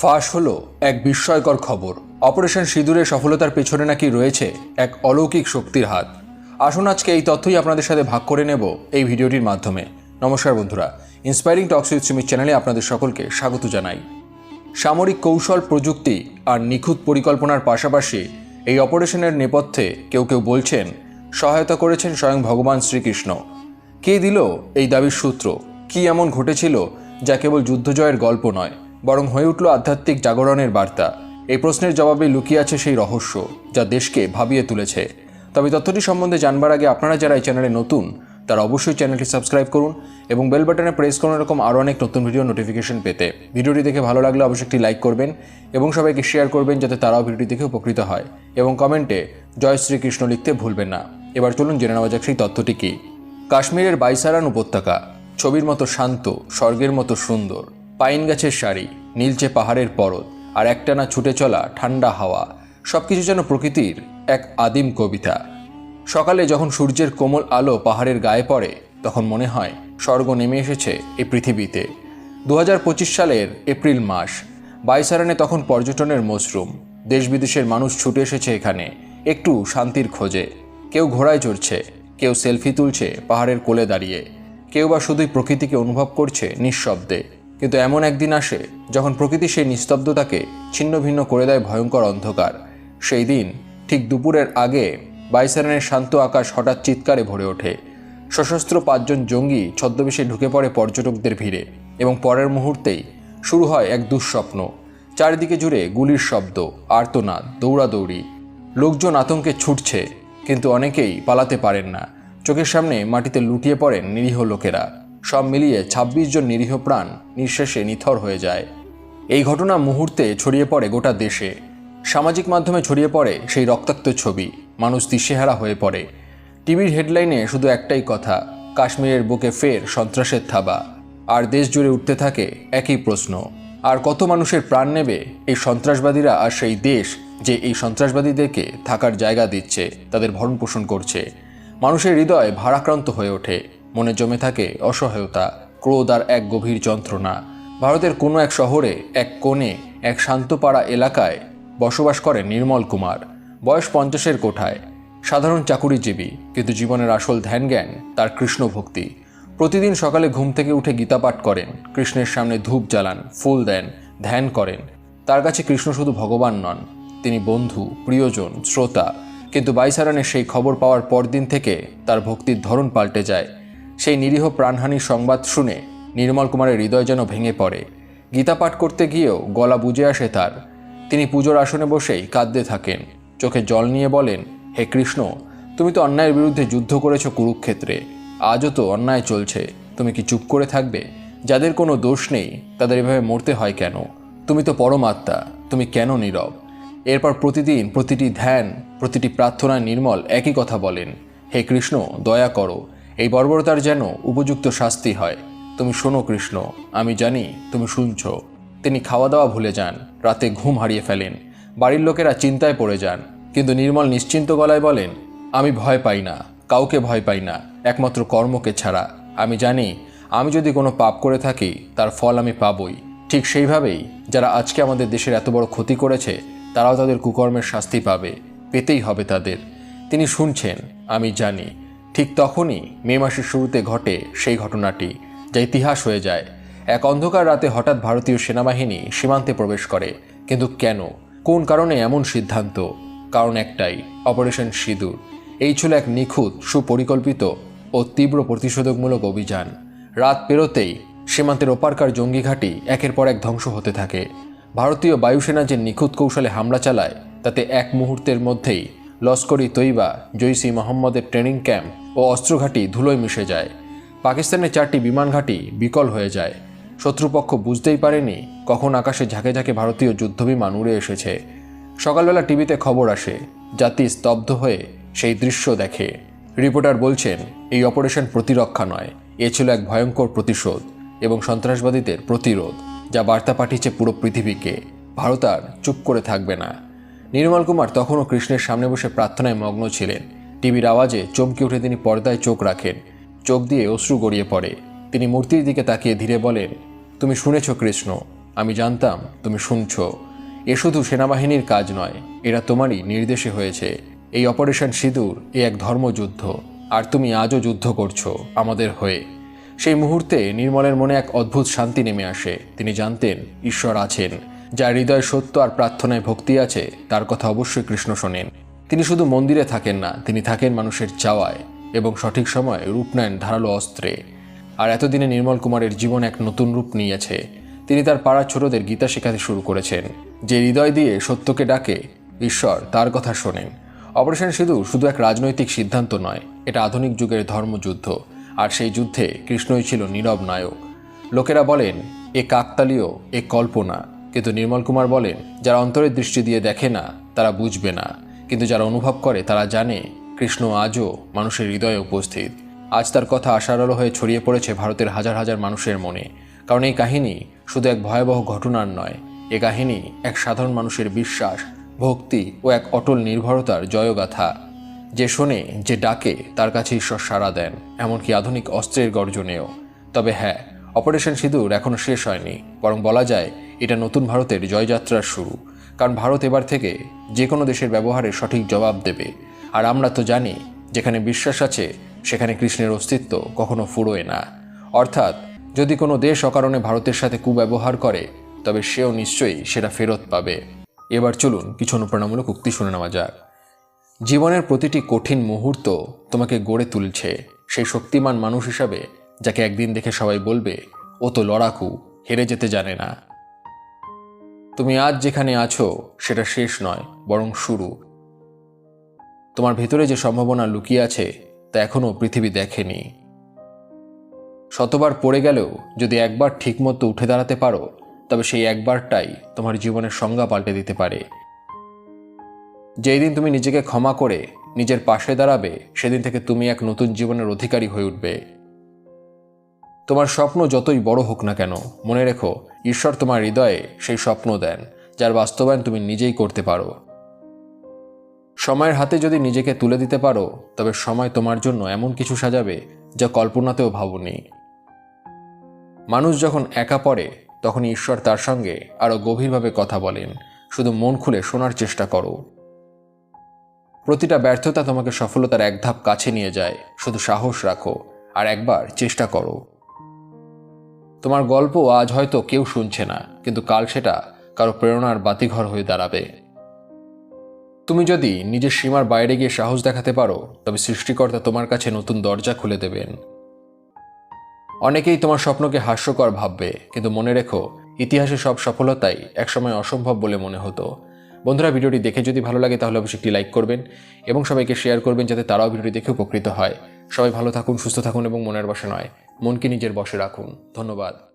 ফাঁস হলো এক বিস্ময়কর খবর। অপারেশন সিঁদুরের সফলতার পেছনে নাকি রয়েছে এক অলৌকিক শক্তির হাত। আসুন আজকে এই তথ্যই আপনাদের সাথে ভাগ করে নেব এই ভিডিওটির মাধ্যমে। নমস্কার বন্ধুরা ইন্সপায়ারিং টক্স উইথ সুমিত চ্যানেলে আপনাদের সকলকে স্বাগত জানাই। সামরিক কৌশল, প্রযুক্তি আর নিখুঁত পরিকল্পনার পাশাপাশি এই অপারেশনের নেপথ্যে কেউ কেউ বলছেন, সহায়তা করেছেন স্বয়ং ভগবান শ্রীকৃষ্ণ। কে দিল এই দাবির সূত্র? কি এমন ঘটেছিল যা কেবল যুদ্ধজয়ের গল্প নয়? বরং হয়ে উঠল আধ্যাত্মিক জাগরণের বার্তা। এই প্রশ্নের জবাবে লুকিয়ে আছে সেই রহস্য, যা দেশকে ভাবিয়ে তুলেছে। তবে তথ্যটি সম্বন্ধে জানবার আগে আপনারা যারা এই চ্যানেলে নতুন, তারা অবশ্যই চ্যানেলটি সাবস্ক্রাইব করুন এবং বেল বাটনে প্রেস করুন এরকম আরও অনেক নতুন ভিডিও নোটিফিকেশন পেতে। ভিডিওটি দেখে ভালো লাগলে অবশ্যই একটি লাইক করবেন এবং সবাইকে শেয়ার করবেন যাতে তারাও ভিডিওটি দেখে উপকৃত হয়। এবং কমেন্টে জয় শ্রীকৃষ্ণ লিখতে ভুলবেন না। এবার চলুন জেনে নেওয়া যাক সেই তথ্যটি কী। কাশ্মীরের বাইসারান উপত্যকা, ছবির মতো শান্ত, স্বর্গের মতো সুন্দর পাইন গাছের শাড়ি নীলচে পাহাড়ের পরত, আর একটানা ছুটে চলা ঠান্ডা হাওয়া, সবকিছু যেন প্রকৃতির এক আদিম কবিতা। সকালে যখন সূর্যের কোমল আলো পাহাড়ের গায়ে পড়ে, তখন মনে হয় স্বর্গ নেমে এসেছে এই পৃথিবীতে। দু হাজার পঁচিশ সালের এপ্রিল মাস বাইসারানে তখন পর্যটনের মশরুম দেশ বিদেশের মানুষ ছুটে এসেছে এখানে, একটু শান্তির খোঁজে। কেউ ঘোড়ায় চড়ছে, কেউ সেলফি তুলছে পাহাড়ের কোলে দাঁড়িয়ে। কেউ বা শুধুই প্রকৃতিকে অনুভব করছে নিঃশব্দে। কিন্তু এমন একদিন আসে যখন প্রকৃতি সেই নিস্তব্ধতাকে ছিন্ন ভিন্ন করে দেয় ভয়ঙ্কর অন্ধকার। সেই দিন, ঠিক দুপুরের আগে, বাইসারানের শান্ত আকাশ হঠাৎ চিৎকারে ভরে ওঠে। সশস্ত্র পাঁচজন জঙ্গি ছদ্মবেশে ঢুকে পড়ে পর্যটকদের ভিড়ে এবং পরের মুহূর্তেই শুরু হয় এক দুঃস্বপ্ন। চারিদিকে জুড়ে গুলির শব্দ, আর্তনাদ, দৌড়াদৌড়ি। লোকজন আতঙ্কে ছুটছে, কিন্তু অনেকেই পালাতে পারেন না। চোখের সামনে মাটিতে লুটিয়ে পড়েন নিরীহ লোকেরা। সব মিলিয়ে ২৬ জন নিরীহ প্রাণ নিঃশেষে নিথর হয়ে যায়। এই ঘটনা মুহূর্তে ছড়িয়ে পড়ে গোটা দেশে। সামাজিক মাধ্যমে ছড়িয়ে পড়ে সেই রক্তাক্ত ছবি, মানুষ দিশেহারা হয়ে পড়ে। টিভির হেডলাইনে শুধু একটাই কথা, কাশ্মীরের বুকে ফের সন্ত্রাসের থাবা। আর দেশ জুড়ে উঠতে থাকে একই প্রশ্ন, আর কত মানুষের প্রাণ নেবে এই সন্ত্রাসবাদীরা আর সেই দেশ যে এই সন্ত্রাসবাদীদেরকে থাকার জায়গা দিচ্ছে, তাদের ভরণ পোষণ করছে। মানুষের হৃদয় ভারাক্রান্ত হয়ে ওঠে। মনে জমে থাকে অসহায়তা, ক্রোধ আর এক গভীর যন্ত্রণা। ভারতের কোনো এক শহরে, এক কোণে, এক শান্তপাড়া এলাকায় বসবাস করে নির্মল কুমার। বয়স পঞ্চাশের কোঠায়। সাধারণ চাকুরিজীবী, কিন্তু জীবনের আসল ধ্যান জ্ঞান তার কৃষ্ণ ভক্তি প্রতিদিন সকালে ঘুম থেকে উঠে গীতা পাঠ করেন, কৃষ্ণের সামনে ধূপ জ্বালান, ফুল দেন, ধ্যান করেন। তার কাছে কৃষ্ণ শুধু ভগবান নন, তিনি বন্ধু, প্রিয়জন, শ্রোতা। কিন্তু বাইসারানের সেই খবর পাওয়ার পরদিন থেকে তার ভক্তির ধরন পাল্টে যায়। সেই নিরীহ প্রাণহানির সংবাদ শুনে নির্মল কুমারের হৃদয় যেন ভেঙে পড়ে। গীতা পাঠ করতে গিয়েও গলা বুঝে আসে তার। তিনি পুজোর আসনে বসেই কাঁদতে থাকেন। চোখে জল নিয়ে বলেন, হে কৃষ্ণ, তুমি তো অন্যায়ের বিরুদ্ধে যুদ্ধ করেছ কুরুক্ষেত্রে। আজও তো অন্যায় চলছে। তুমি কি চুপ করে থাকবে? যাদের কোনো দোষ নেই, তাদের এভাবে মরতে হয় কেন? তুমি তো পরমাত্মা, তুমি কেন নীরব? এরপর প্রতিদিন প্রতিটি ধ্যান, প্রতিটি প্রার্থনায় নির্মল একই কথা বলেন, হে কৃষ্ণ, দয়া করো। এই বর্বরতার যেন উপযুক্ত শাস্তি হয়। তুমি শোনো কৃষ্ণ, আমি জানি তুমি শুনছ। তিনি খাওয়া দাওয়া ভুলে যান, রাতে ঘুম হারিয়ে ফেলেন। বাড়ির লোকেরা চিন্তায় পড়ে যান, কিন্তু নির্মল নিশ্চিন্ত গলায় বলেন, আমি ভয় পাই না, কাউকে ভয় পাই না, একমাত্র কর্মকে ছাড়া। আমি জানি, আমি যদি কোনো পাপ করে থাকি, তার ফল আমি পাবই। ঠিক সেইভাবেই যারা আজকে আমাদের দেশের এত বড় ক্ষতি করেছে, তারাও তাদের কুকর্মের শাস্তি পাবে, পেতেই হবে তাদের। তিনি শুনছেন, আমি জানি। ঠিক তখনই মে মাসের শুরুতে ঘটে সেই ঘটনাটি, যা ইতিহাস হয়ে যায়। এক অন্ধকার রাতে হঠাৎ ভারতীয় সেনাবাহিনী সীমান্তে প্রবেশ করে। কিন্তু কেন? কোন কারণে এমন সিদ্ধান্ত? কারণ একটাই, অপারেশন সিঁদুর। এই ছিল এক নিখুঁত, সুপরিকল্পিত ও তীব্র প্রতিষেধকমূলক অভিযান। রাত পেরোতেই সীমান্তের ওপারকার জঙ্গি ঘাঁটি একের পর এক ধ্বংস হতে থাকে। ভারতীয় বায়ুসেনা যে নিখুঁত কৌশলে হামলা চালায়, তাতে এক মুহূর্তের মধ্যেই লস্করি, তৈবা জৈসি মোহাম্মদের ট্রেনিং ক্যাম্প ও অস্ত্রঘাঁটি ধুলোয় মিশে যায়। পাকিস্তানের চারটি বিমান ঘাঁটি বিকল হয়ে যায়। শত্রুপক্ষ বুঝতেই পারেনি কখন আকাশে ঝাঁকে ঝাঁকে ভারতীয় যুদ্ধবিমান উড়ে এসেছে। সকালবেলা টিভিতে খবর আসে, জাতি স্তব্ধ হয়ে সেই দৃশ্য দেখে। রিপোর্টার বলছেন, এই অপারেশন প্রতিরক্ষা নয়, এ ছিল এক ভয়ঙ্কর প্রতিশোধ এবং সন্ত্রাসবাদীদের প্রতিরোধ, যা বার্তা পাঠিয়েছে পুরো পৃথিবীকে। ভারত আর চুপ করে থাকবে না। নির্মল কুমার তখনও কৃষ্ণের সামনে বসে প্রার্থনায় মগ্ন ছিলেন। টিভির আওয়াজে চমকে উঠে তিনি পর্দায় চোখ রাখেন। চোখ দিয়ে অশ্রু গড়িয়ে পড়ে। তিনি মূর্তির দিকে তাকিয়ে ধীরে বলেন, তুমি শুনেছ কৃষ্ণ, আমি জানতাম তুমি শুনছ। এ শুধু সেনাবাহিনীর কাজ নয়, এরা তোমারই নির্দেশে হয়েছে। এই অপারেশন সিঁদুর এ এক ধর্মযুদ্ধ, আর তুমি আজও যুদ্ধ করছ আমাদের হয়ে। সেই মুহূর্তে নির্মলের মনে এক অদ্ভুত শান্তি নেমে আসে। তিনি জানতেন, ঈশ্বর আছেন। যার হৃদয় সত্য আর প্রার্থনায় ভক্তি আছে, তার কথা অবশ্যই কৃষ্ণ শোনেন। তিনি শুধু মন্দিরে থাকেন না, তিনি থাকেন মানুষের চাওয়ায় এবং সঠিক সময়ে রূপ নেন ধারালো অস্ত্রে। আর এতদিনে নির্মল কুমারের জীবন এক নতুন রূপ নিয়েছে। তিনি তার পাড়ার ছোটদের গীতা শেখাতে শুরু করেছেন। যে হৃদয় দিয়ে সত্যকে ডাকে, ঈশ্বর তার কথা শোনেন। অপারেশন সিঁদুর শুধু এক রাজনৈতিক সিদ্ধান্ত নয়, এটা আধুনিক যুগের ধর্মযুদ্ধ। আর সেই যুদ্ধে কৃষ্ণই ছিল নীরব নায়ক। লোকেরা বলেন, এ কাকতালীয়, এ কল্পনা। কিন্তু নির্মল কুমার বলেন যারা অন্তরের দৃষ্টি দিয়ে দেখে না, তারা বুঝবে না। কিন্তু যারা অনুভব করে, তারা জানে, কৃষ্ণ আজও মানুষের হৃদয়ে উপস্থিত। আজ তার কথা আশার আলো হয়ে ছড়িয়ে পড়েছে ভারতের হাজার হাজার মানুষের মনে। কারণ এই কাহিনী শুধু এক ভয়াবহ ঘটনার নয়, এ কাহিনী এক সাধারণ মানুষের বিশ্বাস, ভক্তি ও এক অটল নির্ভরতার জয়গাথা। যে শোনে, যে ডাকে, তার কাছে ঈশ্বর সাড়া দেন, এমনকি আধুনিক অস্ত্রের গর্জনেও। তবে হ্যাঁ অপারেশন সিঁদুর এখনও শেষ হয়নি, বরং বলা যায় এটা নতুন ভারতের জয়যাত্রার শুরু। কারণ ভারত এবার থেকে যে কোনো দেশের ব্যবহারে সঠিক জবাব দেবে। আর আমরা তো জানি, যেখানে বিশ্বাস আছে, সেখানে কৃষ্ণের অস্তিত্ব কখনো ফুরোয় না। অর্থাৎ, যদি কোনো দেশ অকারণে ভারতের সাথে কুব্যবহার করে, তবে সেও নিশ্চয়ই সেটা ফেরত পাবে। এবার চলুন কিছু অনুপ্রেরণামূলক উক্তি শুনে নেওয়া যাক। জীবনের প্রতিটি কঠিন মুহূর্ত তোমাকে গড়ে তুলছে। সেই শক্তিমান মানুষ হিসাবে, যাকে একদিন দেখে সবাই বলবে, ও তো লড়াকু, হেরে যেতে জানে না। তুমি আজ যেখানে আছো, সেটা শেষ নয়, বরং শুরু। তোমার ভেতরে যে সম্ভাবনা লুকিয়ে আছে, তা এখনও পৃথিবী দেখেনি। শতবার পড়ে গেলেও যদি একবার ঠিকমতো উঠে দাঁড়াতে পারো, তবে সেই একবারটাই তোমার জীবনের সংজ্ঞা পাল্টে দিতে পারে। যেই দিন তুমি নিজেকে ক্ষমা করে নিজের পাশে দাঁড়াবে, সেদিন থেকে তুমি এক নতুন জীবনের অধিকারী হয়ে উঠবে। তোমার স্বপ্ন যতই বড় হোক না কেন, মনে রেখো, ঈশ্বর তোমার হৃদয়ে সেই স্বপ্ন দেন, যার বাস্তবায়ন তুমি নিজেই করতে পারো। সময়ের হাতে যদি নিজেকে তুলে দিতে পারো, তবে সময় তোমার জন্য এমন কিছু সাজাবে, যা কল্পনাতেও ভাবনি। মানুষ যখন একা পড়ে তখন ঈশ্বর তার সঙ্গে আরও গভীরভাবে কথা বলেন, শুধু মন খুলে শোনার চেষ্টা করো। প্রতিটা ব্যর্থতা তোমাকে সফলতার এক ধাপ কাছে নিয়ে যায়, শুধু সাহস রাখো, আর একবার চেষ্টা করো। তোমার গল্প আজ হয়তো কেউ শুনছে না, কিন্তু কাল সেটা কারও প্রেরণার বাতিঘর হয়ে দাঁড়াবে। তুমি যদি নিজের সীমার বাইরে গিয়ে সাহস দেখাতে পারো, তবে সৃষ্টিকর্তা তোমার কাছে নতুন দরজা খুলে দেবেন। অনেকেই তোমার স্বপ্নকে হাস্যকর ভাববে, কিন্তু মনে রেখো, ইতিহাসে সব সফলতাই একসময় অসম্ভব বলে মনে হতো। বন্ধুরা, ভিডিওটি দেখে যদি ভালো লাগে, তাহলে অবশ্যই একটি লাইক করবেন এবং সবাইকে শেয়ার করবেন, যাতে তারাও ভিডিওটি দেখে উপকৃত হয়। সবাই ভালো থাকুন, সুস্থ থাকুন এবং মনের বসে নয়। মনকে নিজের বসে রাখুন। ধন্যবাদ।